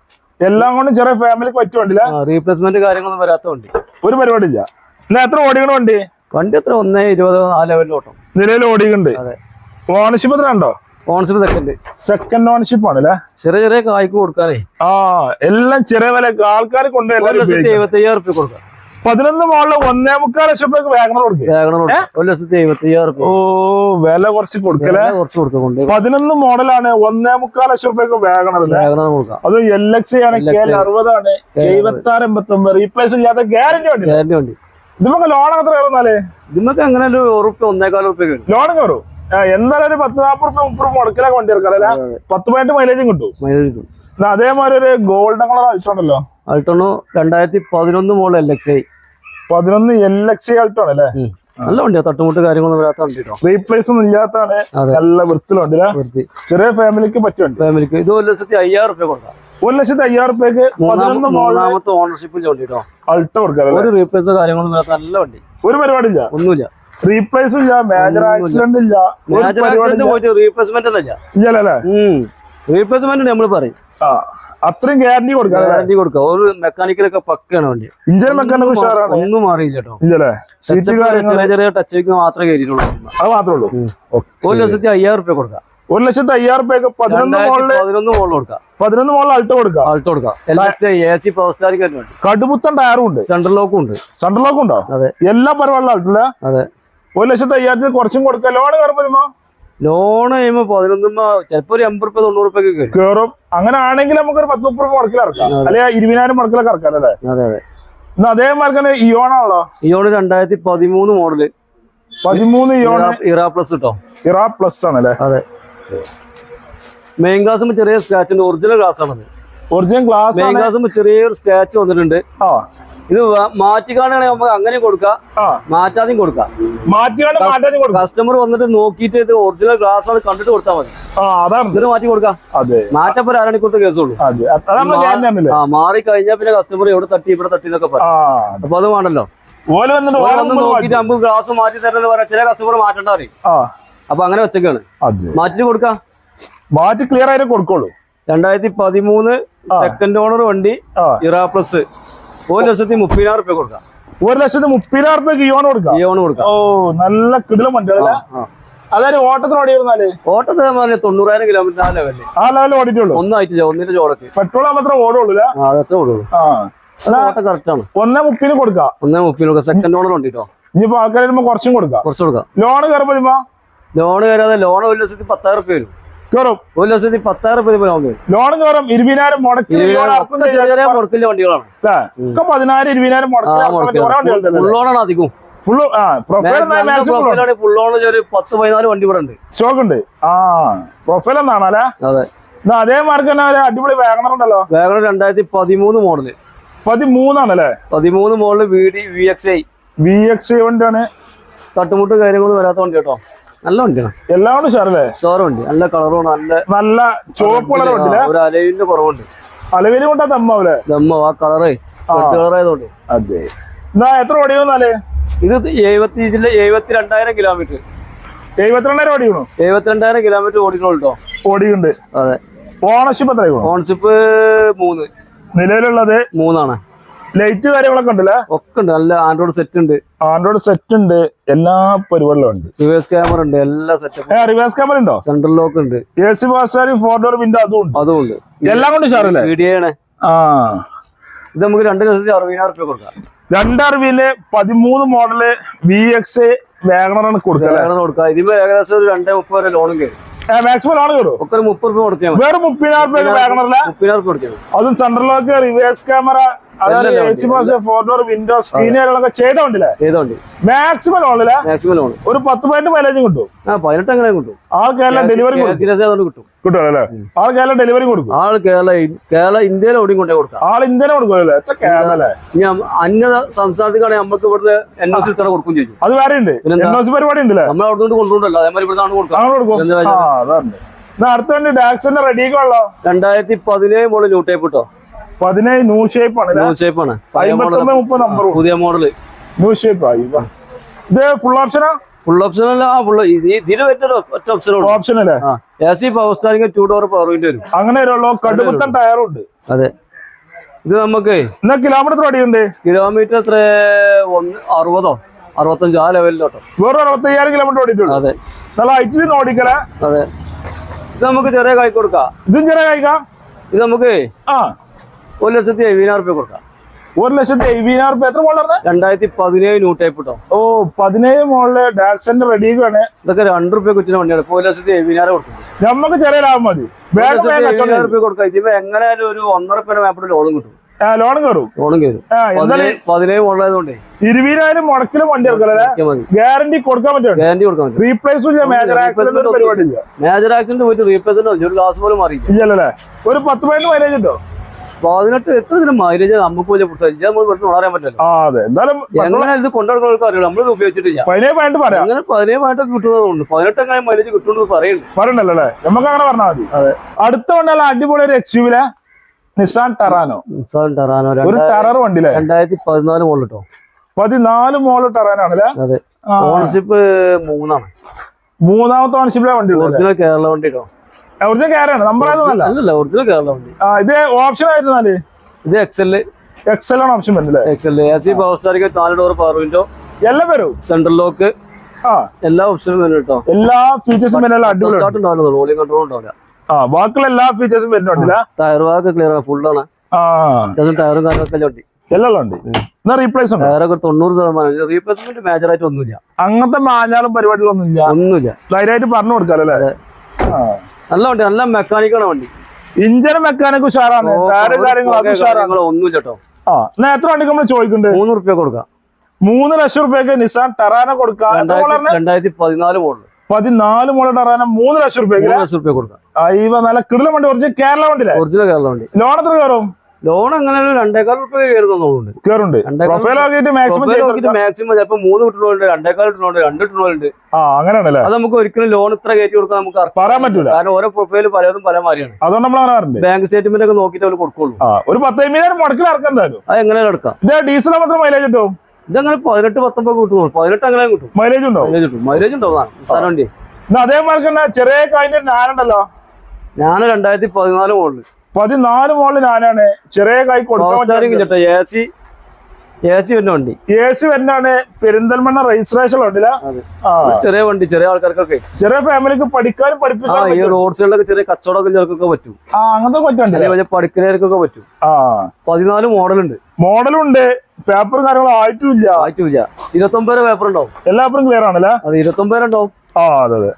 S2: എല്ലാം കൊണ്ടും ചെറിയ ഫാമിലിക്ക് പറ്റിയ വണ്ടിയില്ല
S1: റീപ്ലേസ്മെന്റ് കാര്യങ്ങളൊന്നും വരാത്ത വണ്ടി
S2: ഒരു പരിപാടി ഇല്ല എന്നാ എത്ര ഓടിക്കണ വണ്ടി?
S1: വണ്ടി എത്ര? ഒന്നേ ഇരുപത് ആ ലെവലിൽ ഓട്ടം.
S2: നിലവിൽ ഓടിക്കുന്നുണ്ട് ഓണർഷിപ്പ് എത്ര ഉണ്ടോ?
S1: ഓണർഷിപ്പ് സെക്കൻഡ്
S2: സെക്കൻഡ് ഓണർഷിപ്പ് ആണല്ലേ
S1: ചെറിയ ചെറിയ കായ്ക്ക് കൊടുക്കാറേ.
S2: ആ എല്ലാം ചെറിയ വില ആൾക്കാർ കൊണ്ടുപോയി.
S1: എഴുപത്തി അയ്യായിരം റുപ്യ കൊടുക്കാം.
S2: പതിനൊന്ന് മോളിൽ ഒന്നേ മുക്കാൽ ലക്ഷം വേഗം വാഗണർ
S1: കൊടുക്കാം. ഒരു ലക്ഷത്തി എഴുപത്തി
S2: ഓ വില കുറച്ച് കൊടുക്കലേ
S1: കുറച്ച് കൊടുക്കാം കൊണ്ട്
S2: പതിനൊന്ന് മോഡലാണ് ഒന്നേ മുക്കാൽ ലക്ഷം രൂപ വാഗണർ അല്ലേ?
S1: കൊടുക്കാം.
S2: അത് എൽ എക്സ് ആണ് കെ എൽ അറുപതാണ് എഴുപത്തി ആറ് എൺപത്തി ഒമ്പത് റീപ്ലേസ് ഇല്ലാത്ത ഗ്യാരണ്ടി വണ്ടി.
S1: ഗ്യാരണ്ടി വണ്ടി.
S2: ഇതിമൊക്കെ ലോൺ എത്ര കയറുന്നാലേ
S1: ഇതിമൊക്കെ അങ്ങനെ ഒരു റുപ്യ കിട്ടും
S2: ലോൺ കയറും എന്തായാലും ഒരു പത്ത് നാൽപ്പത് റുപ്യ മുപ്പത് മുടക്കിലൊക്കെ വണ്ടി ഇറക്കാല്ലേ പത്ത് പതിനെട്ട് മൈലേജും കിട്ടും.
S1: മൈലേജ് കിട്ടും.
S2: അതേമാതിരി ഒരു ഗോൾഡൻ കളർ അയച്ചോണ്ടല്ലോ
S1: അൾട്ടോണോ രണ്ടായിരത്തി പതിനൊന്ന് മോൾ എൽ എക്സ് ഐ
S2: പതിനൊന്ന് എൽ എക്സ് ആൾട്ടാണ് അല്ലേ?
S1: നല്ല വണ്ടിയാ തട്ടുമുട്ട് കാര്യങ്ങളൊന്നും വരാത്ത വണ്ടി കേട്ടോ
S2: റീപ്ലേസ് ഒന്നും ഇല്ലാത്താണ് നല്ല വൃത്തിലുണ്ട്
S1: വൃത്തി.
S2: ചെറിയ ഫാമിലിക്ക് പറ്റും
S1: ഫാമിലിക്ക് ഇത് ഒരു ലക്ഷത്തി അയ്യായിരം റുപ്യ കൊടുക്കാം.
S2: ഒരു ലക്ഷത്തി അയ്യായിരം റുപ്യക്ക് പതിനൊന്ന്
S1: മൂന്നാമത്തെ
S2: ഓണർഷിപ്പ്
S1: മൂന്നാമത്തെ ഓണർഷിപ്പിൽ വണ്ടി കേട്ടോ
S2: അൾട്ട കൊടുക്കാം
S1: ഒരു റീപ്ലേസ് കാര്യങ്ങളൊന്നും വരാത്ത നല്ല വണ്ടി.
S2: ഒരു പരിപാടി ഇല്ല.
S1: ഒന്നുമില്ല.
S2: റീപ്ലേസും ഇല്ല. മേജർ ആക്സിഡന്റ് ഇല്ല
S1: മേജർ ആക്സിഡന്റ് പോയിട്ട് റീപ്ലേസ്മെന്റ് ഇല്ല
S2: ഇല്ലല്ലേ
S1: റീപ്ലേസ്മെന്റ് നമ്മൾ പറയും.
S2: ആ അത്രയും ഗ്യാരണ്ടി കൊടുക്കാം
S1: ഗ്യാരണ്ടി കൊടുക്കാം. ഒരു മെക്കാനിക്കലൊക്കെ പക്കാണ് വണ്ടി
S2: ഇഞ്ചിൻ മെക്കാനിക് ഉഷാറാണ്.
S1: ഒന്നും മാറിയില്ല കേട്ടോ. ചെറിയ ചെറിയ ടച്ചിങ് മാത്രമേ കയറിയിട്ടുള്ളൂ.
S2: അത് മാത്രമേ ഉള്ളൂ.
S1: ഒരു ലക്ഷത്തി അയ്യായിരം റുപ്യ കൊടുക്കാം.
S2: ഒരു ലക്ഷത്തി അയ്യായിരം റുപ്യ പതിനൊന്ന് മോളിൽ
S1: പതിനൊന്ന് മോളിൽ കൊടുക്കാം.
S2: പതിനൊന്ന് മോളിൽ അൾട്ട കൊടുക്കാം.
S1: ആൾട്ടോ കൊടുക്കാം.
S2: കടുപുത്തൻ ടയറും ഉണ്ട്.
S1: സെൻട്രൽ ലോക്കും ഉണ്ട്.
S2: സെൻട്രൽ ലോക്കും ഉണ്ടോ.
S1: അതെ.
S2: എല്ലാ പരിപാടിയും അൾട്ടില്ല?
S1: അതെ.
S2: ഒരു ലക്ഷത്തി അയ്യായിരത്തിന് കുറച്ചും കൊടുക്കാം. ലോൺ കയറുമ്പോ
S1: ലോൺ കഴിയുമ്പോ പതിനൊന്നുമ്പോ ചിലപ്പോ ഒരു എൺപത് റുപ്യ തൊണ്ണൂറ് റുപ്യൊക്കെ കയറും
S2: അങ്ങനെ ആണെങ്കിൽ നമുക്ക് ഒരു പത്ത് മുപ്പത് രൂപ മുടക്കിൽ ഇറക്കാം. അല്ലെ ഇരുപതിനായിരം മുടക്കിലൊക്കെ ഇറക്കാം അല്ലേ?
S1: അതെ അതെ.
S2: എന്നാ അതേമാതിരി തന്നെ ഇയോണാണല്ലോ
S1: ഇയോണ് രണ്ടായിരത്തി പതിമൂന്ന് മോഡൽ.
S2: പതിമൂന്ന് ഇയോൺ
S1: ഇറാ പ്ലസ് കേട്ടോ
S2: ഇറാ പ്ലസ് ആണല്ലേ?
S1: അതെ. മെയിൻ ഗ്ലാസ് ചെറിയ സ്ക്രാച്ചിന്റെ ഒറിജിനൽ ഗ്ലാസ് ആണ്
S2: ഒറിജിനൽ ഗ്ലാസ്
S1: മെയിൻ ഗ്ലാസ് ചെറിയൊരു സ്ക്രാച്ച് വന്നിട്ടുണ്ട്. ഇത് മാറ്റി മാറ്റിക്കാണെങ്കിൽ നമുക്ക് അങ്ങനെ കൊടുക്കാം. മാറ്റാതെയും കൊടുക്കാം.
S2: മാറ്റാനും കൊടുക്കാം.
S1: കസ്റ്റമർ വന്നിട്ട് നോക്കിയിട്ട് ഇത് ഒറിജിനൽ ഗ്ലാസ് അത് കണ്ടിട്ട് കൊടുത്താൽ മതി. എന്നിട്ട് മാറ്റി കൊടുക്കാം. മാറ്റപ്പോ ഒരു കൊടുത്ത കേസുള്ളൂ ആ മാറി കഴിഞ്ഞാൽ പിന്നെ കസ്റ്റമർ എവിടെ തട്ടി ഇവിടെ തട്ടി എന്നൊക്കെ പറയും. അപ്പൊ അത് വേണ്ടല്ലോ നോക്കിട്ട് നമുക്ക് ഗ്ലാസ് മാറ്റി തരുന്നത് പറയാം ചില കസ്റ്റമർ മാറ്റണ്ട പറയും.
S2: ആ.
S1: അപ്പൊ അങ്ങനെ വെച്ചേക്കാണ്.
S2: അതെ.
S1: മാറ്റിട്ട് കൊടുക്കാം.
S2: മാറ്റി ക്ലിയർ ആയിട്ട് കൊടുക്കുള്ളൂ.
S1: രണ്ടായിരത്തി പതിമൂന്ന് സെക്കൻഡ് ഓണർ വണ്ടി
S2: ഇറാപ്ലസ്
S1: ഇറാ പ്ലസ് ഒരു ലക്ഷത്തി മുപ്പതിനായിരം റുപ്യ കൊടുക്കാം.
S2: ഒരു ലക്ഷത്തി മുപ്പതിനായിരം റുപ്യ ഇയോൺ കൊടുക്കാം?
S1: ഓണ് കൊടുക്കാം.
S2: ഓ നല്ല കിടിലം വണ്ടികളല്ലേ അതായത് ഓട്ടത്തിന് ഓടിയിരുന്നാൽ?
S1: ഓട്ടത്തിന് പറഞ്ഞ തൊണ്ണൂറായിരം കിലോമീറ്റർ ആ ലെവലിൽ
S2: ആ ലെവലിൽ ഓടിയിട്ടുള്ളൂ?
S1: ഒന്നിന്റെ ചോടക്ക്.
S2: പെട്രോൾ മാത്രമേ ഓടുള്ളൂ ഒന്നേ മുപ്പതിന് കൊടുക്കാം?
S1: ഒന്നേ മുപ്പതിന് കൊടുക്കാം. സെക്കൻഡ് ഓണർ ഉണ്ട് കേട്ടോ
S2: ഇനിയിപ്പോ ആൾക്കാർ കുറച്ചും കൊടുക്കാം.
S1: കുറച്ച് കൊടുക്കാം.
S2: ലോൺ കയറുമ്പോ
S1: ലോൺ കയറാതെ ലോൺ ഒരു ലക്ഷത്തി പത്തായിരം റുപ്യ വരും.
S2: കയറും
S1: ഒരു ലക്ഷത്തി പത്തായിരം റുപ്യ ലോൺ
S2: കയറും ഇരുപതിനായിരം മുടക്കി
S1: ചെറിയ മുടക്കില്ല വണ്ടികളാണ്.
S2: പതിനായിരം ഇരുപതിനായിരം
S1: അധികം. ഒരു പത്ത് പതിനാല് വണ്ടി ഇവിടെ ഉണ്ട്.
S2: സ്റ്റോക്ക് ഉണ്ട്. ആ പ്രൊഫൈൽ
S1: അതെ.
S2: മാർക്ക് തന്നെ ഒരു അടിപൊളി വാഗണർ ഉണ്ടല്ലോ.
S1: വേഗം രണ്ടായിരത്തി പതിമൂന്ന് മോഡൽ
S2: പതിമൂന്നാണല്ലേ
S1: പതിമൂന്ന് model V D V X I
S2: V X വണ്ടിയാണ്.
S1: തട്ടുമുട്ട് കാര്യങ്ങളൊന്നും വരാത്ത വണ്ടി കേട്ടോ. നല്ല വണ്ടിയാണ്.
S2: എല്ലാം കൊണ്ട് ഷാറല്ലേ
S1: ഷോർ വണ്ടി നല്ല കളറും നല്ല
S2: നല്ല ചുവപ്പ് കളർ
S1: ഒരു അലവിന്റെ കുറവുണ്ട്.
S2: അലവിന് കൊണ്ടാ തമ്മാവൂലേ
S1: ദമ്മ ആ കളറേ കളറായതുകൊണ്ട്
S2: അതെ. എന്നാ എത്ര ഓടിയോന്നാലേ
S1: ഇത് എഴുപത്തി എഴുപത്തിരണ്ടായിരം എഴുപത്തി രണ്ടായിരം കിലോമീറ്റർ
S2: എഴുപത്തിരണ്ടായിരം ഓടിക്കണു
S1: എഴുപത്തിരണ്ടായിരം കിലോമീറ്റർ ഓടിക്കണോ
S2: ഓടിയുണ്ട്
S1: അതെ
S2: ഓണർഷിപ്പ് എത്ര
S1: ഓണർഷിപ്പ് മൂന്ന്.
S2: നിലവിലുള്ളത്?
S1: മൂന്നാണ്.
S2: ലൈറ്റ് കാര്യങ്ങളൊക്കെ ഉണ്ടല്ലേ?
S1: ഒക്കെ ഉണ്ട്. നല്ല ആൻഡ്രോയിഡ് സെറ്റ് ഉണ്ട്.
S2: ആൻഡ്രോയിഡ് സെറ്റ് ഉണ്ട്. എല്ലാ പരിപാടികളും ഉണ്ട്.
S1: റിവേഴ്സ് ക്യാമറ ഉണ്ട്. എല്ലാ
S2: സെറ്റും റിവേഴ്സ് ക്യാമറ ഉണ്ടോ?
S1: സെൻട്രൽ ലോക്ക് ഉണ്ട്.
S2: എ സി പാസ്സാരി ഫോർ ഡോർ വിൻഡോ അതും ഉണ്ട്.
S1: അതും ഉണ്ട്.
S2: എല്ലാം കൊണ്ട് ഷാറല്ലേ
S1: വീഡിയോ ആണ്
S2: ആ.
S1: ഇത് നമുക്ക് രണ്ട് ലക്ഷത്തി അറുപതിനായിരം രൂപ കൊടുക്കാം.
S2: രണ്ടറിവിൽ പതിമൂന്ന് മോഡൽ വി എക്സ് വാഗണറാണ് കൊടുക്കുക
S1: വേഗം കൊടുക്കാം. ഇതിപ്പോ ഏകദേശം ഒരു രണ്ടേ മുപ്പത് വരെ ലോണും കയറും
S2: മാക്സിമം ആണ് കയറും
S1: ഒക്കെ മുപ്പത് റുപ്യ കൊടുക്കാം
S2: വേറെ മുപ്പതിനായിരം രൂപ വാഗണറില്ല?
S1: മുപ്പതിനായിരം റുപ്യ കൊടുക്കാം.
S2: അതും central lock reverse camera window
S1: ചെയ്തോണ്ട്.
S2: മാക്സിമം
S1: മാക്സിമം ലോൺ
S2: ഒരു പത്ത് പതിനെട്ട് മൈലേജും കിട്ടും
S1: ആ പതിനെട്ട് അങ്ങനെ കിട്ടും.
S2: ആൾ കേരള ഡെലിവറി
S1: കിട്ടും.
S2: കിട്ടും അല്ലേ ആൾ കേരള ഡെലിവറി കൊടുക്കും.
S1: ആൾ കേരള കേരള കൊണ്ടേ കൊടുക്കാം.
S2: ആൾ കൊടുക്കുമല്ലേ
S1: അം- അന്യ സംസ്ഥാനത്തേക്കാണെങ്കിൽ നമുക്ക് ഇവിടുത്തെ എൻ ഇത്ര കൊടുക്കും ചെയ്യും.
S2: അത് വേറെ ഉണ്ട്.
S1: പിന്നെന്താ?
S2: എൻ ഒ സി പരിപാടി ഉണ്ടല്ലേ?
S1: നമ്മൾ അവിടെ നിന്ന് കൊണ്ടുപോകണ്ടല്ലോ അതേമാതിരി ഇവിടെ നിന്ന് കൊടുക്കാം.
S2: അങ്ങനെ കൊടുക്കും. ആ അതാണ്. എന്നാ അടുത്ത വണ്ടി ഡാക്സിന്റെ റെഡിക്കുള്ളോ
S1: രണ്ടായിരത്തി പതിനേഴ് മോഡൽ ന്യൂ ടൈപ്പ് കിട്ടോ
S2: പതിനേഴ് ന്യൂ ഷേപ്പ് ആണ്
S1: ന്യൂ ഷേപ്പ് ആണ്.
S2: മുപ്പത് നമ്പർ
S1: പുതിയ മോഡൽ
S2: ന്യൂ ഷേപ്പ് ആയി ഇത് ഫുൾ ഓപ്ഷനാ
S1: ഫുൾ ഓപ്ഷൻ അല്ല ആ ഫുൾ ഇതിന് പറ്റൊരു ഒറ്റ ഓപ്ഷൻ
S2: ഓപ്ഷൻ അല്ലേ?
S1: ആ A C power steering two door power window വരും.
S2: അങ്ങനെ കടുപ്പത്തൻ ടയറുണ്ട്.
S1: അതെ. ഇത് നമുക്ക്
S2: എന്നാ കിലോമീറ്റർ അടിയുണ്ട്
S1: കിലോമീറ്റർ എത്ര? ഒന്ന് അറുപതോ? അറുപത്തഞ്ചോ? ആ ലെവലിലോട്ടോ
S2: വെറും അറുപത്തയ്യായിരം കിലോമീറ്റർ ഓടിയിട്ടുണ്ട്
S1: അതെ.
S2: നല്ല ഹൈറ്റിൽ ഓടിക്കല?
S1: അതെ. ഇത് നമുക്ക് ചെറിയ കായ് കൊടുക്കാം.
S2: ഇതും ചെറിയ കായ്ക്കാം
S1: ഇത് നമുക്ക്
S2: ആ.
S1: ഒരു ലക്ഷത്തി എഴുപതിനായിരം രൂപ കൊടുക്കാം.
S2: ഒരു ലക്ഷത്തി എഴുപതിനായിരം രൂപ എത്ര മോളാണ്
S1: രണ്ടായിരത്തി പതിനേഴ് ന്യൂ ടൈപ്പ് കിട്ടോ
S2: ഓ പതിനേഴ് മോളിൽ ഡാക്സന്റെ റെഡിക്കാണ്
S1: ഇതൊക്കെ രണ്ട് റുപ്യ കുറ്റിന് വണ്ടിയാണ്. ഇപ്പൊ ഒരു ലക്ഷത്തി എഴുപതിനായിരം കൊടുക്കും
S2: നമുക്ക് ചെറിയ ലാഭം മതി.
S1: എഴുപതിനായിരം റുപ്യ കൊടുക്കാം. ഇതിപ്പോ എങ്ങനെയാലും ഒരു ഒന്നര റുപ്യ മാപ്പിട്ട് ലോണും കിട്ടും.
S2: ലോൺ കയറും
S1: ലോണും കയറും
S2: ആ എന്തായാലും
S1: പതിനേഴ് പതിനേഴ് മോഡലായതുകൊണ്ടേ.
S2: ഇരുപതിനായിരം മുടക്കിൽ വണ്ടി ഇറക്കല്ലേ ഗ്യാരണ്ടി കൊടുക്കാൻ പറ്റുമോ?
S1: ഗ്യാരണ്ടി കൊടുക്കാൻ പറ്റും.
S2: Replace major accident
S1: major accident പോയിട്ട് റീപ്ലേസ്മെന്റ് ഒരു ഗ്ലാസ് പോലും മാറിയില്ല.
S2: ഇല്ലല്ലേ ഒരു പത്ത് പതിനെട്ട് മൈലേജ് ഉണ്ടോ?
S1: പതിനെട്ട് എത്ര ദിനം മൈലേജ് നമുക്ക് വലിയ നമ്മൾ വെറുതെ ഉണരാൻ പറ്റില്ല എങ്ങനെ ഇത് കൊണ്ടുനടക്കുന്നവർക്ക് അറിയില്ല നമ്മളിത് ഉപയോഗിച്ചിട്ടില്ല. അങ്ങനെ പതിനേഴ് പാട്ടൊക്കെ കിട്ടുന്നതുകൊണ്ട് പതിനെട്ട് എങ്ങനെ മൈലേജ് കിട്ടുമെന്ന് പറയുന്നുണ്ട്
S2: പറയണ്ടല്ലോ? അല്ലേ നമുക്ക് അങ്ങനെ പറഞ്ഞാൽ മതി.
S1: അതെ.
S2: അടുത്ത വണ്ടിയല്ല അടിപൊളി ഒരു എക്സ് യുവിലെ നിസാൻ ടെറാനോ
S1: നിസ്സാൻ ടെറാനോ
S2: ഒരു ടറർ വണ്ടിയിലെ
S1: രണ്ടായിരത്തി പതിനാല് മോളിട്ടോ
S2: പതിനാല് മോൾ ടെറാനാണല്ലേ
S1: അതെ. ഓണർഷിപ്പ് മൂന്നാണ്.
S2: മൂന്നാമത്തെ ഓണർഷിപ്പിലെ വണ്ടി
S1: ഒറിജിനൽ കേരള വണ്ടി കേട്ടോ
S2: ഒറിജിനൽ കയറാണ് നമ്മളതൊന്നല്ല
S1: അല്ലല്ല ഒറിജിനൽ വണ്ടി.
S2: ആ ഇത് ഓപ്ഷൻ ആയിരുന്നാൽ
S1: ഇത് എക്സൽ
S2: എക്സൽ ആണ് ഓപ്ഷൻ വരുന്നില്ലേ
S1: എക്സൽ എ സി പവർ സ്റ്റാറിക്ക് നാല് ഡോർ പവർ വിൻഡോ
S2: എല്ലാം വരും.
S1: സെൻട്രൽ ലോക്ക്
S2: ആ.
S1: എല്ലാ ഓപ്ഷനും വരും കേട്ടോ
S2: എല്ലാ ഫീച്ചേഴ്സും വരുന്ന അടിപൊളി
S1: ഉണ്ടാവില്ല റോളിംഗ് കൺട്രോൾ ഉണ്ടാവില്ല.
S2: ആ ബാക്കിയുള്ള എല്ലാ ഫീച്ചേഴ്സും വരുന്നുണ്ടല്ല?
S1: ടയർ ഭാഗമൊക്കെ ക്ലിയർ ആണ് ഫുള്ളാണ് ടയറും കാര്യങ്ങളൊക്കെ ചവിട്ടി
S2: എല്ലാം ഉണ്ട് എന്നാ റീപ്ലേസ് ഉണ്ട്?
S1: ടയറൊക്കെ തൊണ്ണൂറ് ശതമാനം. റീപ്ലേസ്മെന്റ് മേജർ ആയിട്ട് ഒന്നുമില്ല.
S2: അങ്ങനത്തെ മാഞ്ഞാലും പരിപാടികളൊന്നും ഇല്ല
S1: ഒന്നുമില്ല.
S2: ധൈര്യമായിട്ട് പറഞ്ഞു കൊടുക്കാലോ അല്ലേ ആ.
S1: നല്ല വണ്ടി നല്ല മെക്കാനിക്കാണ് വണ്ടി.
S2: ഇഞ്ചിന് മെക്കാനിക് ഉഷാറാണ്. ടയറ് കാര്യങ്ങളൊക്കെ ഉഷാറാണ്.
S1: ഒന്നും ചേട്ടോ
S2: ആ എന്നാ എത്ര വണ്ടിക്ക് നമ്മൾ ചോദിക്കുന്നുണ്ട്?
S1: മൂന്ന് റുപ്യ കൊടുക്കാം.
S2: മൂന്ന് ലക്ഷം റുപ്യക്ക് നിസാൻ ടെറാന കൊടുക്കാം.
S1: രണ്ടായിരത്തി പതിനാല് മോഡൽ
S2: പതിനാല് മോഡൽ ടെറാന മൂന്ന് ലക്ഷം
S1: മൂന്ന് ലക്ഷം റുപ്യ കൊടുക്കാം.
S2: ഇവ നല്ല കിടിലം വണ്ടി കുറച്ച് കേരള വണ്ടി
S1: ഒറിജിനൽ കേരള വണ്ടി.
S2: ലോൺ എത്ര കയറും?
S1: ലോൺ അങ്ങനെ ഒരു രണ്ടേക്കാൾ റുപ്യ കയറുന്നുണ്ട്
S2: കയറുണ്ട്. മാക്സിമം
S1: ചിലപ്പോ മൂന്ന് കിട്ടുന്നുണ്ട് രണ്ടേക്കാൾ കിട്ടുന്നുണ്ട് രണ്ട് കിട്ടുന്നുണ്ട്
S2: അങ്ങനെയാണല്ലേ?
S1: അത് നമുക്ക് ഒരിക്കലും ലോൺ ഇത്ര കയറ്റി കൊടുക്കാൻ നമുക്ക്
S2: പറയാൻ പറ്റില്ല
S1: കാരണം ഓരോ പ്രൊഫൈൽ പലതും പല മാറിയാണ്.
S2: അതുകൊണ്ട് നമ്മൾ
S1: ബാങ്ക് സ്റ്റേറ്റ്മെന്റ് ഒക്കെ നോക്കിയിട്ട് അവർ കൊടുക്കുള്ളൂ.
S2: ഒരു പത്ത് അമ്പതിനായിരം മുടക്കിൽ
S1: അത് എങ്ങനെ
S2: ഡീസൽ മാത്രം മൈലേജ് കിട്ടും?
S1: ഇതങ്ങനെ പതിനെട്ട് പത്തൊമ്പത് കിട്ടും പതിനെട്ട് അങ്ങനെ കിട്ടും.
S2: മൈലേജ് ഉണ്ടോ?
S1: മൈലേജ് കിട്ടും. മൈലേജ് ഉണ്ടാവും വണ്ടി
S2: അതേമാതിരി തന്നെ ചെറിയ കായിന്റെ ഞാനുണ്ടല്ലോ
S1: ഞാൻ രണ്ടായിരത്തി പതിനാല് മോഡൽ
S2: പതിനാല് മോളിൽ ആനാണ് ചെറിയ കൈ കൊടുക്കാൻ
S1: എ സി എ സി വരുന്ന വണ്ടി.
S2: എ സി വരുന്നതാണ് പെരിന്തൽമണ്ണ രജിസ്ട്രേഷൻ ഉണ്ടല്ല
S1: ചെറിയ വണ്ടി ചെറിയ ആൾക്കാർക്കൊക്കെ.
S2: ചെറിയ ഫാമിലിക്ക് പഠിക്കാനും പഠിപ്പിക്കാൻ
S1: ഈ റോഡ് സൈഡിലൊക്കെ ചെറിയ കച്ചവടമൊക്കെ ചിലർക്കൊക്കെ പറ്റും.
S2: ആ അങ്ങനത്തെ
S1: പഠിക്കുന്നവർക്കൊക്കെ പറ്റും.
S2: ആ.
S1: പതിനാല് മോഡലുണ്ട്.
S2: മോഡലുണ്ട്. പേപ്പറും കാര്യങ്ങളും ആയിട്ടുമില്ല. ആയിട്ടുമില്ല.
S1: ആയിട്ടില്ല ഇരുപത്തൊമ്പത് പേപ്പർ ഉണ്ടാവും.
S2: എല്ലാപ്പറും ക്ലിയർ ആണല്ലേ?
S1: അത് ഇരുപത്തൊമ്പത് ഉണ്ടാവും.
S2: ആ അതെ അതെ.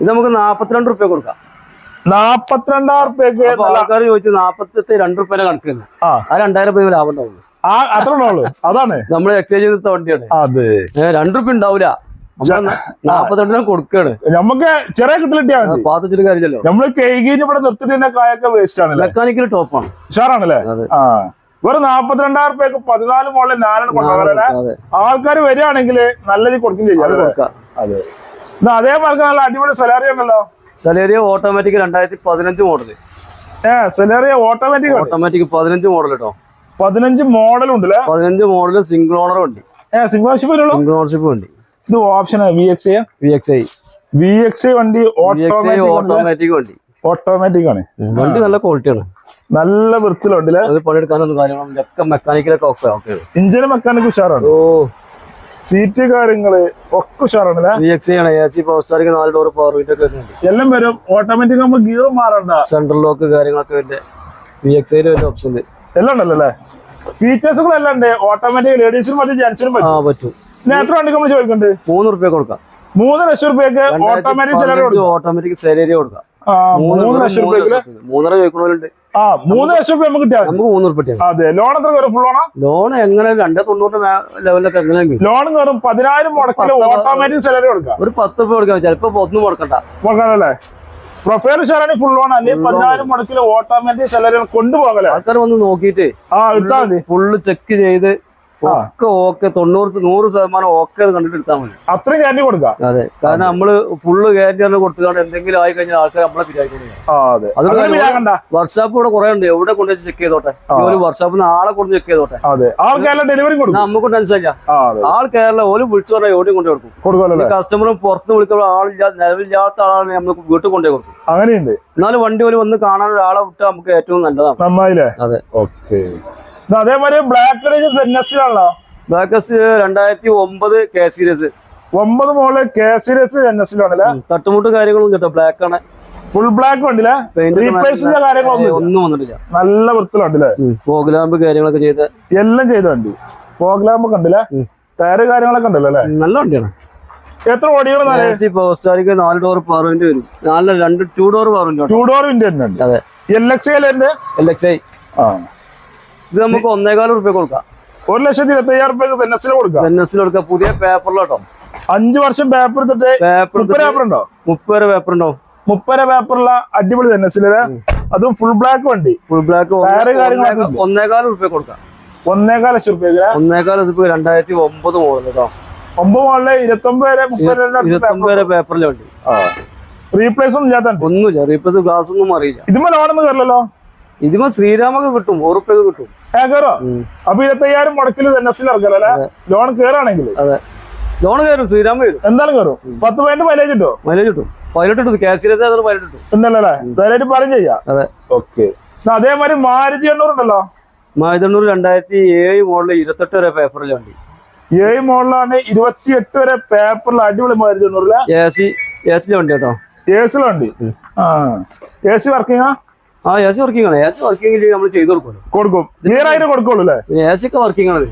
S1: ഇത് നമുക്ക് നാപ്പത്തിരണ്ട് റുപ്യ കൊടുക്കാം.
S2: നാപ്പത്തിരണ്ടായിരം റുപ്യക്ക്
S1: ആൾക്കാർ ചോദിച്ചു നാപ്പത്തി രണ്ട് റുപ്യ കണക്കിന്.
S2: ആ.
S1: രണ്ടായിരം രൂപ ലാഭം ഉണ്ടാവുള്ളൂ.
S2: ആ അത്ര അതാണ്.
S1: നമ്മൾ എക്സ്ചേഞ്ച് ചെയ്ത വണ്ടിയാണ്.
S2: അതെ.
S1: രണ്ടു രൂപ റുപ്യ ഉണ്ടാവില്ല നാപ്പത്തിരണ്ടിനും കൊടുക്കാണ്.
S2: നമുക്ക് ചെറിയ മതി.
S1: പാത്തിച്ചിട്ട് കാര്യമില്ലല്ലോ.
S2: നമ്മൾ കഴുകിന് ഇവിടെ നിർത്തിട്ട് കായൊക്കെ വേസ്റ്റ് ആണല്ലേ?
S1: മെക്കാനിക്കൽ ടോപ്പാണ്
S2: ഉഷാറാണല്ലേ? ആ. വെറും നാപ്പത്തിരണ്ടായിരം റുപ്യക്ക് പതിനാല് മോളിൽ ഞാനാണ് ആൾക്കാർ വരികയാണെങ്കിൽ നല്ല രീതി കൊടുക്കുകയും ചെയ്യാം.
S1: അത്
S2: അതേപോലെ നല്ല അടിപൊളി സലാറി ഉണ്ടല്ലോ.
S1: സലേരിയ ഓട്ടോമാറ്റിക് രണ്ടായിരത്തി പതിനഞ്ച് മോഡൽ
S2: ഏ സലാറി ഓട്ടോമാറ്റിക്
S1: ഓട്ടോമാറ്റിക് പതിനഞ്ച് മോഡൽ കേട്ടോ
S2: പതിനഞ്ച് മോഡൽ ഉണ്ട്
S1: പതിനഞ്ച് മോഡൽ സിംഗിൾ ഓണർ
S2: ഉണ്ട്. സിംഗിൾഷിപ്പ് ഉള്ളൂ
S1: സിംഗിൾ ഓണർഷിപ്പ് വണ്ടി
S2: ഇത് option V X I
S1: V X I
S2: V X I വണ്ടി ഓട്ടോമാറ്റിക്
S1: വണ്ടി.
S2: ഓട്ടോമാറ്റിക് ആണ്.
S1: വണ്ടി നല്ല ക്വാളിറ്റിയാണ്
S2: നല്ല വൃത്തിയിലുണ്ടല്ലേ
S1: അത് പണിയെടുക്കാനൊന്നും കാര്യങ്ങളും ഒക്കെ മെക്കാനിക്കലൊക്കെ ഒക്കെ ഓക്കെയാണ്
S2: ഇഞ്ചിന് മെക്കാനിക് ഉഷാറാണ്.
S1: ഓ.
S2: സീറ്റ് കാര്യങ്ങൾ ഒക്കെ ഉഷാറാണല്ലേ?
S1: നാല് ഡോർ പവർ വിൻഡോ ഒക്കെ വരുന്നുണ്ട്.
S2: എല്ലാം വരും. ഓട്ടോമാറ്റിക് ആകുമ്പോ ഗിയർ മാറണ്ട.
S1: സെൻട്രൽ ലോക്ക് കാര്യങ്ങളൊക്കെ ഉണ്ട് വി എക്സ് ഐയിൽ വരുന്ന ഓപ്ഷൻ ഉണ്ട്.
S2: എല്ലാം ഉണ്ടല്ലോ അല്ലേ? ഫീച്ചേഴ്സുകൾ എല്ലാം ഉണ്ട്. ഓട്ടോമാറ്റിക് ലേഡീസിനും മറ്റു ജെന്റ്സിനും പറ്റും.
S1: പറ്റും.
S2: എത്ര വണ്ടി നമ്മൾ ചോദിക്കുന്നുണ്ട്
S1: മൂന്ന് റുപ്യ കൊടുക്കാം.
S2: മൂന്ന് ലക്ഷം റുപ്യക്ക് ഓട്ടോമാറ്റിക് കൊടുക്കും.
S1: ഓട്ടോമാറ്റിക് സാലറി കൊടുക്കാം. മൂന്ന്
S2: ലക്ഷം റുപ്യക്ക്.
S1: മൂന്നര ചോദിക്കണവരുണ്ട്.
S2: ആ മൂന്ന് ലക്ഷം രൂപ നമുക്ക്
S1: മൂന്ന്
S2: അതെ ലോൺ എത്ര കയറും? ഫുൾ ലോണാ
S1: ലോൺ എങ്ങനെ രണ്ട് തൊണ്ണൂറ് ലെവലിലൊക്കെ എങ്ങനെ
S2: ലോൺ കയറും പതിനായിരം മുടക്കിൽ
S1: പത്ത്
S2: ഓട്ടോമാറ്റിക് സാലറി കൊടുക്കാം.
S1: ഒരു പത്ത് രൂപ കൊടുക്കാൻ ചിലപ്പോ ഒന്നും
S2: മുടക്കണ്ട. Profile full loan. പതിനായിരം മുടക്കിൽ ഓട്ടോമാറ്റിക് സാലറി കൊണ്ടുപോകലേ
S1: ആൾക്കാർ വന്ന് നോക്കിയിട്ട്
S2: ആ ഇട്ടാ മതി.
S1: ഫുള്ള് ചെക്ക് ചെയ്ത്. ഒക്കെ ഓക്കെ തൊണ്ണൂറ് നൂറ് ശതമാനം ഓക്കെ കണ്ടിട്ട് എടുത്താൽ മതി.
S2: അത്രയും ഗ്യാരണ്ടി കൊടുക്കാം?
S1: അതെ. കാരണം നമ്മൾ ഫുള്ള് ഗ്യാരണ്ടി കൊടുത്തുകൊണ്ട് എന്തെങ്കിലും ആയി കഴിഞ്ഞാൽ ആൾക്കാർ നമ്മളെ പിരിയാക്കുന്നത്
S2: ആ അതെ.
S1: അത്
S2: അങ്ങനെ
S1: കാര്യം-
S2: പിരാകണ്ട.
S1: വർക്ക്ഷോപ്പ് ഇവിടെ കുറെ ഉണ്ട്. എവിടെ കൊണ്ടുവച്ച് ചെക്ക് ചെയ്തോട്ടെ? ഒരു വർക്ക്ഷോപ്പിൽ ആളെ കൊണ്ട് ചെക്ക് ചെയ്തോട്ടെ?
S2: ഡെലിവറി കൊടുക്കും.
S1: നമുക്ക് ഇല്ല. ആൾ കേരള ഓൽ വിളിച്ചു പറഞ്ഞാൽ എവിടെയും കൊണ്ടു കൊടുക്കും. കസ്റ്റമറും പുറത്ത് വിളിക്കുമ്പോൾ ആളില്ലാ നിലവില്ലാത്ത ആളാണ് നമ്മൾ വീട്ടിൽ കൊണ്ടു കൊടുക്കും.
S2: അങ്ങനെയുണ്ട്.
S1: എന്നാലും വണ്ടി പോലും വന്ന് കാണാൻ ഒരാളെ വിട്ടാൽ നമുക്ക് ഏറ്റവും നല്ലതാണ്.
S2: നന്നായില്ലേ?
S1: അതെ.
S2: ഓക്കെ അതേമാതിരി ബ്ലാക്ക് സെന്നസിലാണല്ലോ
S1: ബ്ലാക്കസ്റ്റ് രണ്ടായിരത്തി ഒമ്പത് കെ സീരീസ്
S2: ഒമ്പത് മോൾ കെ സീരീസ് എൻ എസിലാണല്ലേ
S1: തട്ടുമുട്ട് കാര്യങ്ങളും കേട്ടോ ബ്ലാക്ക് ആണ്.
S2: ഫുൾ ബ്ലാക്ക്
S1: ഒക്കെ
S2: റീപ്ലേസിന്റെ
S1: നല്ല-
S2: കാര്യങ്ങളൊന്നും
S1: ഒന്നും വന്നിട്ടില്ല.
S2: നല്ല വൃത്തിലുണ്ടല്ലേ
S1: ഫോഗ് ലാമ്പ് കാര്യങ്ങളൊക്കെ ചെയ്ത്.
S2: എല്ലാം ചെയ്ത വണ്ടി. ഫോഗ്ലാമ്പ് കണ്ടില്ലേ
S1: ഉം.
S2: ടയറ് കാര്യങ്ങളൊക്കെ ഉണ്ടല്ലോ അല്ലേ?
S1: നല്ല വണ്ടിയാണ്.
S2: എത്ര
S1: ഓടിയാണ് പോസ്റ്റാരിക്ക് നാല് ഡോർ പവറിന്റെ വരും. നാല് രണ്ട് ടു ഡോർ പവറിന്റെ
S2: ടു ഡോർ വിന്റെ
S1: അതെ.
S2: എൽ എക്സ് എല്ലിന്റെ
S1: എൽ എക്സ് ഐ
S2: ആ.
S1: ഇത് നമുക്ക് ഒന്നേകാല റുപ്യ കൊടുക്കാം.
S2: ഒരു ലക്ഷത്തി ഇരുപത്തി അയ്യായിരം റുപ്യക്ക് എൻ കൊടുക്കാം.
S1: സെന്നസിൽ കൊടുക്കാം. പുതിയ പേപ്പറിലോട്ടോ
S2: അഞ്ചു വർഷം പേപ്പർ എടുത്തിട്ട്
S1: പേപ്പർ
S2: പേപ്പർ ഉണ്ടോ?
S1: മുപ്പത് പേപ്പർ ഉണ്ടോ
S2: മുപ്പത് പേപ്പറുള്ള അടിപൊളി എൻ അതും ഫുൾ ബ്ലാക്ക് വണ്ടി.
S1: ഫുൾ ബ്ലാക്ക് ഒന്നേകാല. റുപ്യ കൊടുക്കാം.
S2: ഒന്നേകാൽ ലക്ഷം റുപ്യ
S1: ഒന്നേകാല ലക്ഷം റുപ്യ രണ്ടായിരത്തി ഒമ്പത് മോഡൽ കേട്ടോ.
S2: ഒമ്പത് മോളിൽ ഇരുപത്തൊമ്പത്
S1: ഇരുപത്തൊമ്പത് പേപ്പറിലെ വണ്ടി.
S2: റീപ്ലേസ് ഒന്നും ഇല്ലാത്ത
S1: ഒന്നുമില്ല. റീപ്ലേസ് ഗ്ലാസ് ഒന്നും അറിയില്ല.
S2: ഇതുമ്പോ ലോണൊന്നും കയറില്ലല്ലോ
S1: ഇതിപ്പോ ശ്രീരാമൊക്കെ കിട്ടും ഉറപ്പൊക്കെ കിട്ടും.
S2: അപ്പൊ ഇരുപത്തയ്യായിരം മുടക്കിൽ എൻ എസിൽ ലോൺ കേറാണെങ്കിൽ
S1: അതെ. ലോൺ കയറും ശ്രീരാമ കയറും
S2: എന്തായാലും കയറും പത്ത് പോയിന്റ് മൈലേജ് ഉണ്ടോ
S1: മൈലേജ് കിട്ടും. പൈലറ്റ് കിട്ടും കെ സീരീസ് ആയതൊരു പൈലറ്റ് കിട്ടും
S2: എന്നല്ലേ ധൈര്യമായിട്ട് പറയും ചെയ്യാം.
S1: അതെ.
S2: ഓക്കെ. അതേമാതിരി മാരുതി എണ്ണൂറ് ഉണ്ടല്ലോ?
S1: മാരുതി എണ്ണൂറ് രണ്ടായിരത്തി ഏഴ് മോഡൽ ഇരുപത്തെട്ട് വരെ പേപ്പറിൽ വണ്ടി.
S2: ഏഴ് മോഡലാണ് ഇരുപത്തിയെട്ട് വരെ പേപ്പറിൽ അടിപൊളി മാരുതി എണ്ണൂറിലെ
S1: എ സി എ സിയിലെ വണ്ടി കേട്ടോ.
S2: എ സിലുണ്ട് ആ. എ സി വർക്കിംഗ്
S1: ആ എ സി വർക്കിംഗ് ആണ്. എ സി വർക്കിംഗ് നമ്മൾ ചെയ്ത് കൊടുക്കുമല്ലോ.
S2: കൊടുക്കും. ക്ലിയർ ആയിട്ട് കൊടുക്കുള്ളൂ അല്ലേ?
S1: എ സി ഒക്കെ വർക്കിംഗ് ആണ്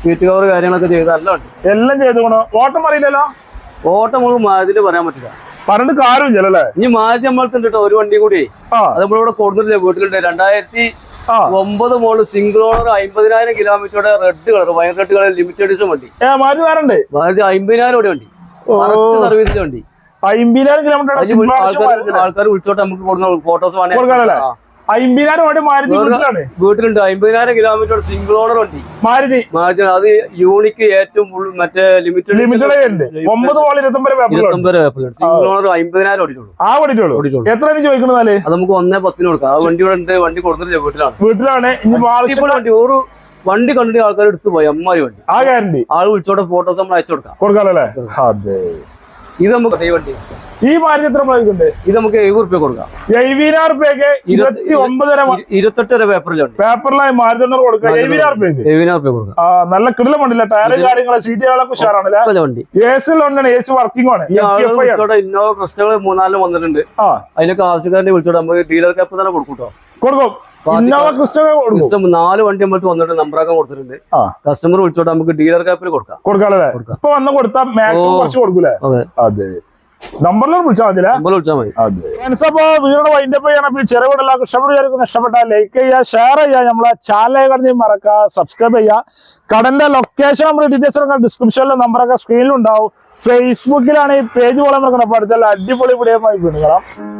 S1: സീറ്റ് കവർ കാര്യങ്ങളൊക്കെ ചെയ്ത്
S2: എല്ലാം ചെയ്തുകൊണ്ടോ ഓട്ടം അറിയില്ലല്ലോ
S1: ഓട്ടം നമുക്ക് മാതിരി പറയാൻ പറ്റില്ല.
S2: പറഞ്ഞിട്ട് കാര്യമില്ലല്ലേ
S1: ഇനി നമ്മളടുത്തുണ്ട് കേട്ടോ ഒരു വണ്ടി കൂടി. അത് നമ്മളിവിടെ കൊടുത്തിട്ടില്ല വീട്ടിലുണ്ട്. രണ്ടായിരത്തി ഒമ്പത് മോൾ സിംഗിൾ ഓണർ അമ്പതിനായിരം കിലോമീറ്ററുടെ റെഡ് കളർ വയർ റെഡ് കളർ ലിമിറ്റഡ് വണ്ടി.
S2: മാരുതി
S1: അമ്പതിനായിരം ഓടി വണ്ടി. സർവീസിന്റെ വണ്ടി.
S2: അമ്പതിനായിരം കിലോമീറ്റർ
S1: ആൾക്കാർ നമുക്ക് കൊടുക്കുന്ന ഫോട്ടോസ്
S2: കൊടുക്കാനല്ലേ? മാരുതി വീട്ടിലാണ്.
S1: വീട്ടിലുണ്ട്. അമ്പതിനായിരം കിലോമീറ്റർ സിംഗിൾ ഓണർ വണ്ടി
S2: മാരുതി.
S1: മാരുതി. അത് യൂണിക്ക് ഏറ്റവും full മറ്റേ ലിമിറ്റഡ്
S2: ലിമിറ്റഡ് ഉണ്ട് ഒമ്പത് ഇരുപത്തൊമ്പത്
S1: ഇരുപത്തൊമ്പത് സിംഗിൾ ഓണർ അമ്പതിനായിരം ഓടിച്ചോളൂ.
S2: ആ
S1: ഓടിച്ചോളൂ.
S2: എത്ര എനിക്ക് ചോദിക്കണെന്നാൽ
S1: അത് നമുക്ക് ഒന്നേ പത്തിന് കൊടുക്കാം. ആ വണ്ടി ഇവിടെ ഉണ്ട്. വണ്ടി കൊടുത്തിട്ടില്ല. വീട്ടിലാണ്.
S2: വീട്ടിലാണ്.
S1: വണ്ടി. ഒരു വണ്ടി കണ്ടിട്ട് ആൾക്കാർ എടുത്തു പോയി. അമ്മാരി വണ്ടി.
S2: ആ ഗ്യാരണ്ടി
S1: ആൾ വിളിച്ചോടെ ഫോട്ടോസ് നമ്മൾ അയച്ചു കൊടുക്കാം.
S2: കൊടുക്കാമല്ലേ അതെ.
S1: ഇത് നമുക്ക് ഈ വണ്ടി.
S2: ഈ എത്ര
S1: ഇത് നമുക്ക് എഴുപത് റുപ്യ കൊടുക്കാം.
S2: എഴുപതിനായിരം റുപ്യക്ക് ഇരുപത്തി ഒമ്പത് വരെ
S1: ഇരു- ഇരുപത്തെട്ട് വരെ പേപ്പറിലുണ്ട്
S2: പേപ്പറിലായി മാരുതി കൊടുക്കാം. എഴുപതിനായിരം റുപ്യക്ക്?
S1: എഴുപതിനായിരം റുപ്യ കൊടുക്കാം.
S2: നല്ല കിടിലം വണ്ടില്ല ടയറ് കാര്യങ്ങൾ സീറ്റുകളൊക്കെ ഉഷാറാണല്ലേ?
S1: നല്ല വണ്ടി.
S2: എ ഉണ്ടാണ് എ സി വർക്കിംഗ് ആണ്.
S1: ഇന്നോവ ക്രിസ്റ്റകൾ മൂന്നാലും വന്നിട്ടുണ്ട്.
S2: ആ.
S1: അതിനൊക്കെ ആവശ്യക്കാരനെ വിളിച്ചോട്ടെ നമുക്ക് ഡീലർ ക്യാപ്പ് തന്നെ കൊടുക്കൂട്ടോ? കേട്ടോ
S2: കൊടുക്കും. കൊടുക്കും.
S1: നാല് വണ്ടി നമ്മൾക്ക് വന്നിട്ട് നമ്പറാക്കാൻ കൊടുത്തിട്ടുണ്ട്. കസ്റ്റമർ വിളിച്ചോട്ട് നമുക്ക് ഡീലർ കാപ്പിൽ കൊടുക്കാം.
S2: കൊടുക്കാല്ലേ
S1: കൊടുക്കാം.
S2: ഇപ്പൊ വന്ന് കൊടുത്താൽ മാക്സിമം കുറച്ച് കൊടുക്കൂലേ?
S1: അതെ.
S2: നമ്പറിലും വിളിച്ചാൽ
S1: വിളിച്ചാൽ മതി.
S2: വൈൻഡപ്പ് ചെയ്യണം. ഇഷ്ടപ്പെട്ടാൽ ലൈക്ക് ചെയ്യുക ഷെയർ ചെയ്യുക. നമ്മളെ ചാനൽ കടന്ന് മറക്കുക സബ്സ്ക്രൈബ് ചെയ്യുക. കടന്റെ ലൊക്കേഷൻ നമ്മുടെ ഡീറ്റെയിൽസ് ഒക്കെ ഡിസ്ക്രിപ്ഷനിലെ നമ്പറൊക്കെ സ്ക്രീനിൽ ഉണ്ടാവും. ഫേസ്ബുക്കിലാണ് ഈ പേജ് പോലെ നടക്കുന്നത് അടുത്തുള്ള അടിപൊളി വീഡിയോ വീണ്ടും കാണാം